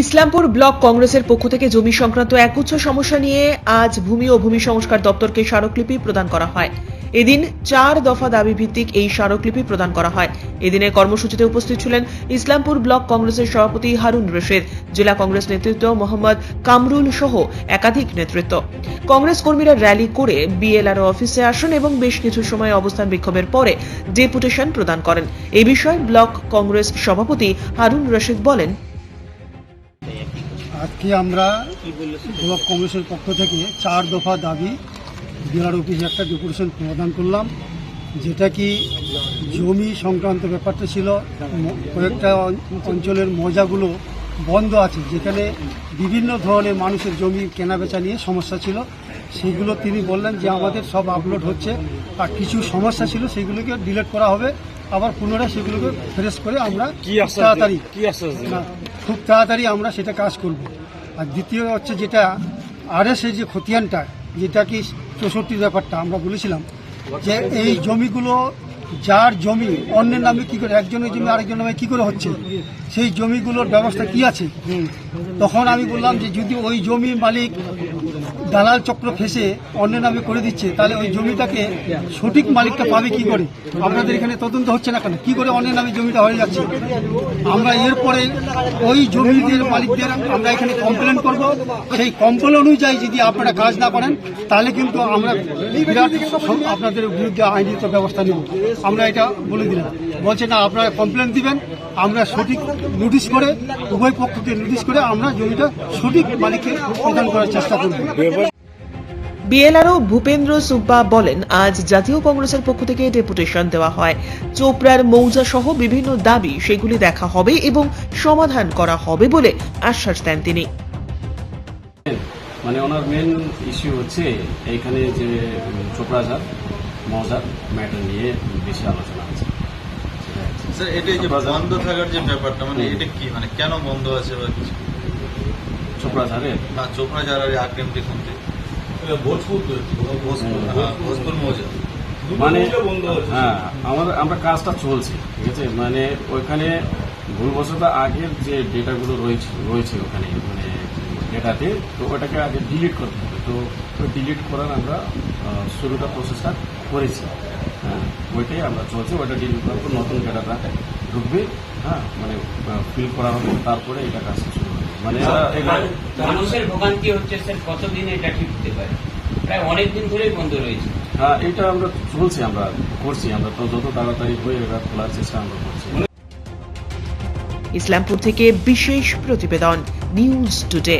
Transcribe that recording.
Islampur block কংগ্রেসের পক্ষ থেকে জমি সংক্রান্ত একগুচ্ছ সমস্যা নিয়ে আজ ভূমি ও ভূমি সংস্কার দপ্তরকে স্মারকলিপি প্রদান করা হয়। এদিন চার দফা দাবি ভিত্তিক এই স্মারকলিপি প্রদান করা হয়। এদিনের কর্মসূচিতে উপস্থিত ছিলেন ইসলামপুর ব্লক কংগ্রেসের সভাপতি হারুন রশেদ, জেলা কংগ্রেস নেতৃত্ব মোহাম্মদ কামরুল সহ একাধিক নেতৃত্ব। কংগ্রেস কর্মীরা র্যালি করে বিএলআরও অফিসে আসেন এবং বেশ কিছু সময় অবস্থান বিক্ষোভের পরে ডেপুটেশন প্রদান করেন। এ বিষয়ে ব্লক কংগ্রেস সভাপতি হারুন রশেদ বলেন আজকে আমরা ব্লক কংগ্রেসের পক্ষ থেকে চার দফা দাবি বিআর অফিসে একটা ডেপুটেশন প্রদান করলাম, যেটা কি জমি সংক্রান্ত ব্যাপারটা ছিল কয়েকটা অঞ্চলের মজাগুলো বন্ধ আছে, যেখানে বিভিন্ন ধরনের মানুষের জমি কেনাবেচা নিয়ে সমস্যা ছিল। সেগুলো তিনি বললেন যে আমাদের সব আপলোড হচ্ছে, আর কিছু সমস্যা ছিল, সেগুলোকে ডিলিট করা হবে। আবার পুনরায় সেগুলোকে ফ্রেশ করে আমরা কি তাড়াতাড়ি খুব তাড়াতাড়ি আমরা সেটা কাজ করব। আর দ্বিতীয় হচ্ছে যেটা আর আরএসের যে খতিয়ানটা যেটা কি চৌষট্টির ব্যাপারটা আমরা বলেছিলাম যে এই জমিগুলো যার জমি অন্যের নামে কি করে একজনের জমি আরেকজনের নামে কি করে হচ্ছে সেই জমিগুলোর ব্যবস্থা কি আছে? তখন আমি বললাম যে যদি ওই জমি মালিক দালাল চক্র ফেসে অন্য নামে করে দিচ্ছে, তাহলে ওই জমিটাকে সঠিক মালিকটা পাবে কি করে? আপনাদের এখানে তদন্ত হচ্ছে না কেন? কি করে অন্য নামে জমিটা হয়ে যাচ্ছে? আমরা এরপরে ওই জমিদের মালিকদের আমরা এখানে কমপ্লেন করব। সেই কমপ্লেন অনুযায়ী যদি আপনারা কাজ না করেন, তাহলে কিন্তু আমরা বিরাট আপনাদের বিরুদ্ধে আইনত ব্যবস্থা নেব। আমরা এটা বলে দিলাম। বলছে, না, আপনারা কমপ্লেন দিবেন। আমরা সঠিক নোটিশ করে, উভয় পক্ষকে নোটিশ করে আমরা জমিটা সঠিক মালিককে প্রদান করার চেষ্টা করব। বিএলআরও ভূপেন্দ্র সুব্বা বলেন আজ জাতীয় কংগ্রেসের পক্ষ থেকে ডেপুটেশন দেওয়া হয়। চোপড়ার মৌজা সহ বিভিন্ন দাবি সেগুলি দেখা হবে এবং সমাধান করা হবে বলে আশ্বাস দেন তিনি। মানে ওনার মেন ইস্যু হচ্ছে এইখানে যে চোপড়াঝার মজার ম্যাটার নিয়ে বেশি আলোচনা আছে। স্যার এটা যে বন্ধ থাকার যে ব্যাপারটা মানে এটা কি মানে কেন বন্ধ আছে বা কিছু? চোপড়াঝারে না চোপড়া যারা আগ্রেমটি শুনতে। মানে হ্যাঁ আমার আমরা কাজটা চলছে ঠিক আছে মানে ওইখানে ভুলবশত আগের যে ডেটাগুলো রয়েছে রয়েছে ওখানে মানে ডেটাতে তো ওটাকে আগে ডিলিট করতে হবে তো ওই ডিলিট করার আমরা শুরুটা প্রসেসটা করেছি হ্যাঁ ওইটাই আমরা চলছে ওইটা ডিলিট করার পর নতুন ডেটাটা ঢুকবে হ্যাঁ মানে ফিল করা হবে তারপরে এটা কাজ মানে মানুষের ভোগান্তি হচ্ছে স্যার কতদিন এটা ঠিক হতে পারে? প্রায় অনেক দিন ধরেই বন্ধ রয়েছে। হ্যাঁ এটা আমরা চলছি আমরা করছি আমরা তো যত তাড়াতাড়ি হয়ে এটা খোলার চেষ্টা আমরা করছি। ইসলামপুর থেকে বিশেষ প্রতিবেদন নিউজ টুডে